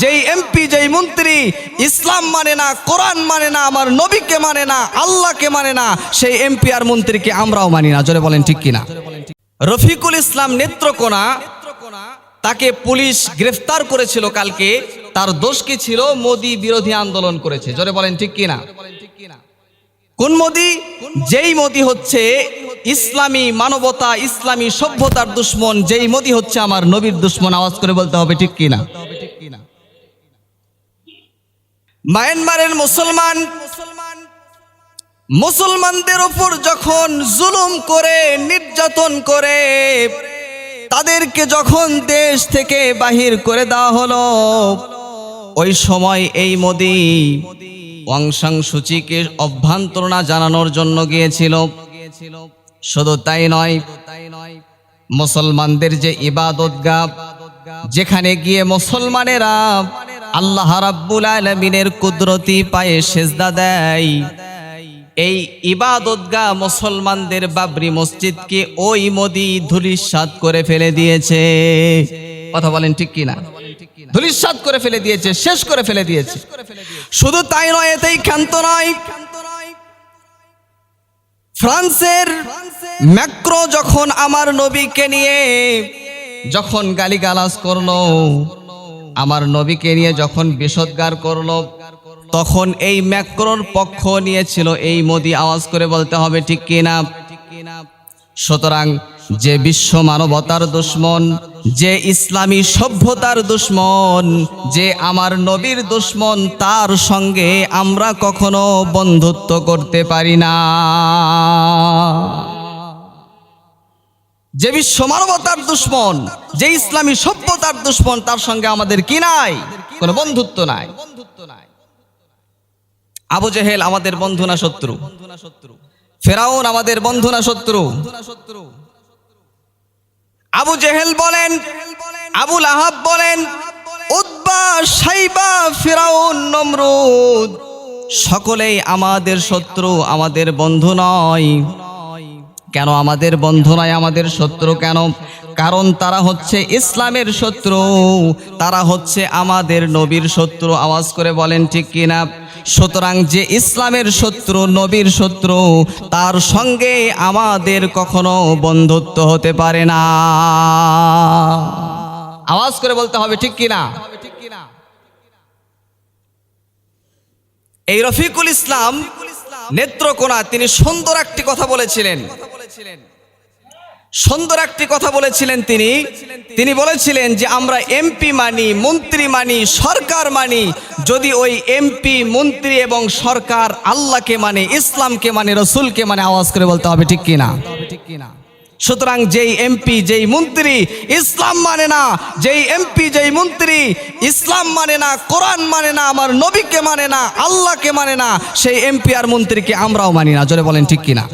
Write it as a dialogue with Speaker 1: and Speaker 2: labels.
Speaker 1: যেই এমপি, যেই মন্ত্রী, ইসলাম মানে না, কোরআন মানে না, আমার নবীকে মানে না, আল্লাহকে মানে না, সেই এমপি আর মন্ত্রীকে আমরাও মানি না। জোরে বলেন ঠিক কিনা? রফিকুল ইসলাম নেত্রকোনা, তাকে পুলিশ গ্রেফতার করেছিল কালকে। তার দোষ কি ছিল? মোদি বিরোধী আন্দোলন করেছে। জোরে বলেন ঠিক কিনা? কোন মোদি? যেই মোদি হচ্ছে ইসলামী মানবতা, ইসলামী সভ্যতার দুশ্মন, যেই মোদি হচ্ছে আমার নবীর দুশ্মন। আওয়াজ করে বলতে হবে ঠিক কিনা? মায়ানমারের মুসলমান, মুসলমানদের উপর যখন জুলুম করে, নির্যাতন করে, তাদেরকে যখন দেশ থেকে বাহির করে দেওয়া হলো, ওই সময় এই মোদি ওয়াংসাং সূচিকে অভ্যন্তরণা জানানোর জন্য গিয়েছিল। শুধু তাই নয়, মুসলমানদের যে ইবাদত গাব যেখানে গিয়ে মুসলমানেরা আল্লাহ রাব্বুল আলমিনের কুদরতি পায়ে সেজদা দেয়। এই ইবাদতগা মুসলমানদের বাবরি মসজিদকে ওই মোদি ধুলিস্বাদ করে ফেলে দিয়েছে। কথা বলেন ঠিক কিনা? ধুলিস্বাদ করে ফেলে দিয়েছে, শেষ করে ফেলে দিয়েছে। শুধু তাই নয়, এতেই ক্ষান্ত নয়। ফ্রান্সের ম্যাক্রো যখন আমার নবীকে নিয়ে যখন গালিগালাজ করল আমার নবীকে নিয়ে যখন বিষদগার করল, তখন এই ম্যাক্রোর পক্ষ নিয়েছিল এই মোদি আওয়াজ করে বলতে হবে, ঠিক কিনা সুতরাং যে বিশ্ব মানবতার দুশ্মন, যে ইসলামী সভ্যতার দুশ্মন, যে আমার নবীর দুশ্মন, তার সঙ্গে আমরা কখনো বন্ধুত্ব করতে পারি না। যে বিশ্ব মানবতার দুশ্মন, যে ইসলামী সভ্যতার দুশ্মন, তার সঙ্গে আমাদের কি নাই? কোনো বন্ধুত্ব নাই। আবু জেহেল আমাদের বন্ধু না শত্রু? ফেরাউন আমাদের বন্ধু না শত্রু? আবু জেহেল বলেন আবুল আহাব বলেন উদ্বা সাইবা ফেরাউন নমরুদ। সকলেই আমাদের শত্রু, আমাদের বন্ধু নয়। কেন আমাদের বন্ধু নয় আমাদের শত্রু কেন? কারণ তারা হচ্ছে ইসলামের শত্রু, তারা হচ্ছে আমাদের নবীর শত্রু। আওয়াজ করে বলেন, ঠিক কিনা সুতরাং যে ইসলামের শত্রু, নবীর শত্রু, তার সঙ্গে আমাদের কখনো বন্ধুত্ব হতে পারে না। আওয়াজ করে বলতে হবে, ঠিক কিনা এই রফিকুল ইসলাম নেত্রকোনা, তিনি সুন্দর একটি কথা বলেছিলেন। সুন্দর একটি কথা বলেছিলেন তিনি। তিনি বলেছিলেন যে, আমরা এমপি মানি, মন্ত্রী মানি, সরকার মানি। যদি ওই এমপি মন্ত্রী এবং সরকার আল্লাহকে মানে ইসলামকে মানে রসুলকে মানে আওয়াজ করে বলতে হবে, ঠিক কিনা? সুতরাং যেই এমপি যেই মন্ত্রী, ইসলাম মানে না। যেই এমপি যেই মন্ত্রী, ইসলাম মানে না, কোরআন মানে না, আমার নবীকে মানে না, আল্লাহকে মানে না, সেই এমপি আর মন্ত্রীকে আমরাও মানি না। জোরে বলেন, ঠিক কিনা?